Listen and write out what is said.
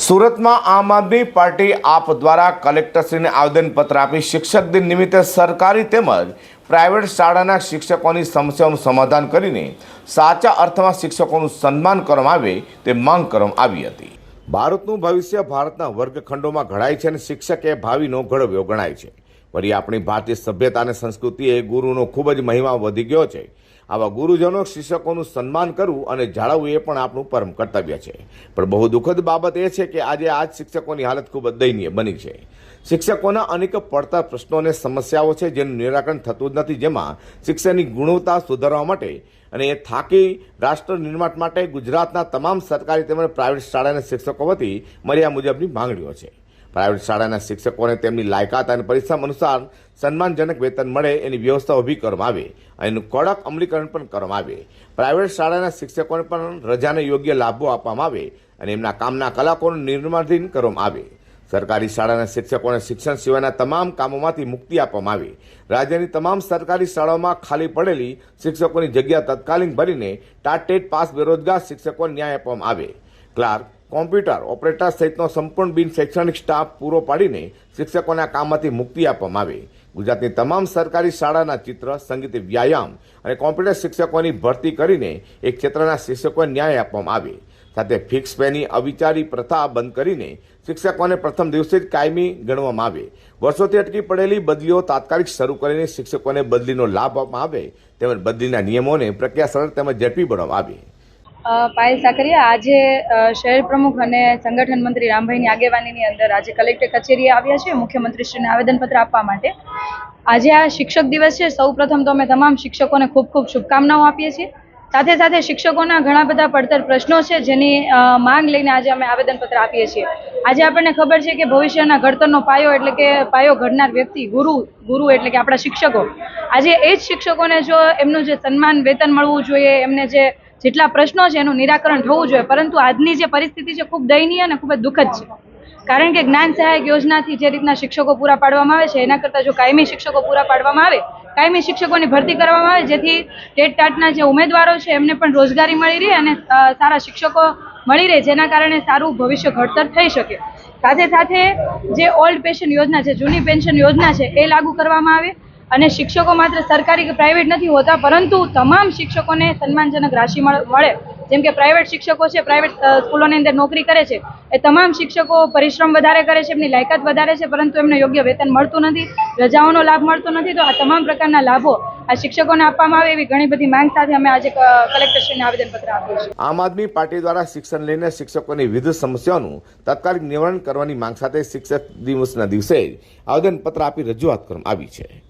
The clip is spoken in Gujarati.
સુરતમાં આમ આદમી પાર્ટી આપ દ્વારા કલેક્ટરશ્રીને આવેદનપત્ર આપી શિક્ષક દિન નિમિત્તે સરકારી તેમજ પ્રાઇવેટ શાળાના શિક્ષકોની સમસ્યાઓનું સમાધાન કરીને સાચા અર્થમાં શિક્ષકોનું સન્માન કરવામાં આવે તે માંગ કરવામાં આવી હતી. ભારતનું ભવિષ્ય ભારતના વર્ગખંડોમાં ઘડાય છે અને શિક્ષક એ ભાવિનો ઘડવ્યો ગણાય છે. વળી આપણી ભારતીય સભ્યતા અને સંસ્કૃતિએ ગુરુનો ખૂબ જ મહિમા વધી ગયો છે. આવા ગુરુજનો, શિક્ષકોનું સન્માન કરવું અને જાળવવું એ પણ આપણું પરમ કર્તવ્ય છે. પણ બહુ દુઃખદ બાબત એ છે કે આજે આ શિક્ષકોની હાલત ખૂબ જ દયનીય બની છે. શિક્ષકોના અનેક પડતા પ્રશ્નો અને સમસ્યાઓ છે જેનું નિરાકરણ થતું જ નથી, જેમાં શિક્ષણની ગુણવત્તા સુધારવા માટે અને એ થાકી રાષ્ટ્ર નિર્માણ માટે ગુજરાતના તમામ સરકારી તેમજ પ્રાઇવેટ શાળાના શિક્ષકો વતી મર્યા મુજબની માંગણીઓ છે. પ્રાઇવેટ શાળાના શિક્ષકોને તેમની લાયકાત અને પરિશ્રમ અનુસાર સન્માનજનક વેતન મળે એની વ્યવસ્થા ઊભી કરવામાં આવે એનું કડક અમલીકરણ પણ કરવામાં આવે. પ્રાઇવેટ શાળાના શિક્ષકોને પણ રજાને યોગ્ય લાભો આપવામાં આવે અને એમના કામના કલાકોનું નિર્માધીન કરવામાં આવે. સરકારી શાળાના શિક્ષકોને શિક્ષણ સિવાયના તમામ કામોમાંથી મુક્તિ આપવામાં આવે. રાજ્યની તમામ સરકારી શાળાઓમાં ખાલી પડેલી શિક્ષકોની જગ્યા તત્કાલીન ભરીને ટાટેટ પાસ બેરોજગાર શિક્ષકોને ન્યાય આપવામાં આવે. ક્લાર્ક કોમ્પ્યુટર ઓપરેટર સહિતનો સંપૂર્ણ બિન શૈક્ષણિક સ્ટાફ પૂરો પાડીને શિક્ષકોના કામમાંથી મુક્તિ આપવામાં આવે. ગુજરાતની તમામ સરકારી શાળાના ચિત્ર, સંગીત, વ્યાયામ અને કોમ્પ્યુટર શિક્ષકોની ભરતી કરીને એક ક્ષેત્રના શિક્ષકોને ન્યાય આપવામાં આવે. સાથે ફિક્સ પેની અવિચારી પ્રથા બંધ કરીને શિક્ષકોને પ્રથમ દિવસે જ કાયમી ગણવામાં આવે. વર્ષોથી અટકી પડેલી બદલીઓ તાત્કાલિક શરૂ કરીને શિક્ષકોને બદલીનો લાભ આપવામાં આવે, તેમજ બદલીના નિયમોને પ્રક્રિયા સરળ તેમજ ઝડપી બનાવવામાં આવે. પાયલ સાકરિયા, આજે શહેર પ્રમુખ અને સંગઠન મંત્રી રામભાઈની આગેવાનીની અંદર આજે કલેક્ટર કચેરીએ આવ્યા છે, મુખ્યમંત્રીશ્રીને આવેદનપત્ર આપવા માટે. આજે આ શિક્ષક દિવસ છે, સૌ પ્રથમ તો અમે તમામ શિક્ષકોને ખૂબ ખૂબ શુભકામનાઓ આપીએ છીએ. સાથે સાથે શિક્ષકોના ઘણા બધા પડતર પ્રશ્નો છે, જેની માંગ લઈને આજે અમે આવેદનપત્ર આપીએ છીએ. આજે આપણને ખબર છે કે ભવિષ્યના ઘડતરનો પાયો એટલે કે પાયો ઘડનાર વ્યક્તિ, ગુરુ ગુરુ એટલે કે આપણા શિક્ષકો. આજે એ જ શિક્ષકોને જો એમનું જે સન્માન, વેતન મળવું જોઈએ, એમને જે જેટલા પ્રશ્નો છે એનું નિરાકરણ થવું જોઈએ, પરંતુ આજની જે પરિસ્થિતિ છે ખૂબ દયનીય અને ખૂબ જ દુઃખદ છે. કારણ કે જ્ઞાન સહાયક યોજનાથી જે રીતના શિક્ષકો પૂરા પાડવામાં આવે છે, એના કરતાં જો કાયમી શિક્ષકો પૂરા પાડવામાં આવે, કાયમી શિક્ષકોની ભરતી કરવામાં આવે, જેથી ટેટ ટાટના જે ઉમેદવારો છે, એમને પણ રોજગારી મળી રહે અને સારા શિક્ષકો મળી રહે, જેના કારણે સારું ભવિષ્ય ઘડતર થઈ શકે. સાથે સાથે જે ઓલ્ડ પેન્શન યોજના છે, જૂની પેન્શન યોજના છે, એ લાગુ કરવામાં આવે. અને શિક્ષકો માત્ર સરકારી કે પ્રાઇવેટ નથી હોતા, પરંતુ તમામ શિક્ષકોને સન્માનજનક રાશિ મળ- જેમ કે પ્રાઇવેટ શિક્ષકો છે પ્રાઇવેટ સ્કૂલોની અંદર નોકરી કરે છે, એ તમામ શિક્ષકો પરિશ્રમ વધારે કરે છે, એમની લાયકાત વધારે છે, પરંતુ એમને યોગ્ય વેતન મળતું નથી, રજાઓનો લાભ મળતો નથી, તો આ તમામ પ્રકારના લાભો આ શિક્ષકોને આપવામાં આવે એવી ઘણી બધી માંગ સાથે અમે આજે કલેક્ટરશ્રીને આવેદનપત્ર આપ્યું છે આમ આદમી પાર્ટી દ્વારા શિક્ષણ લઈને શિક્ષકોની વિવિધ સમસ્યાઓનું તાત્કાલિક નિવારણ કરવાની માંગ સાથે શિક્ષક દિવસના દિવસે આવેદનપત્ર આપી રજૂઆત કરવામાં આવી છે.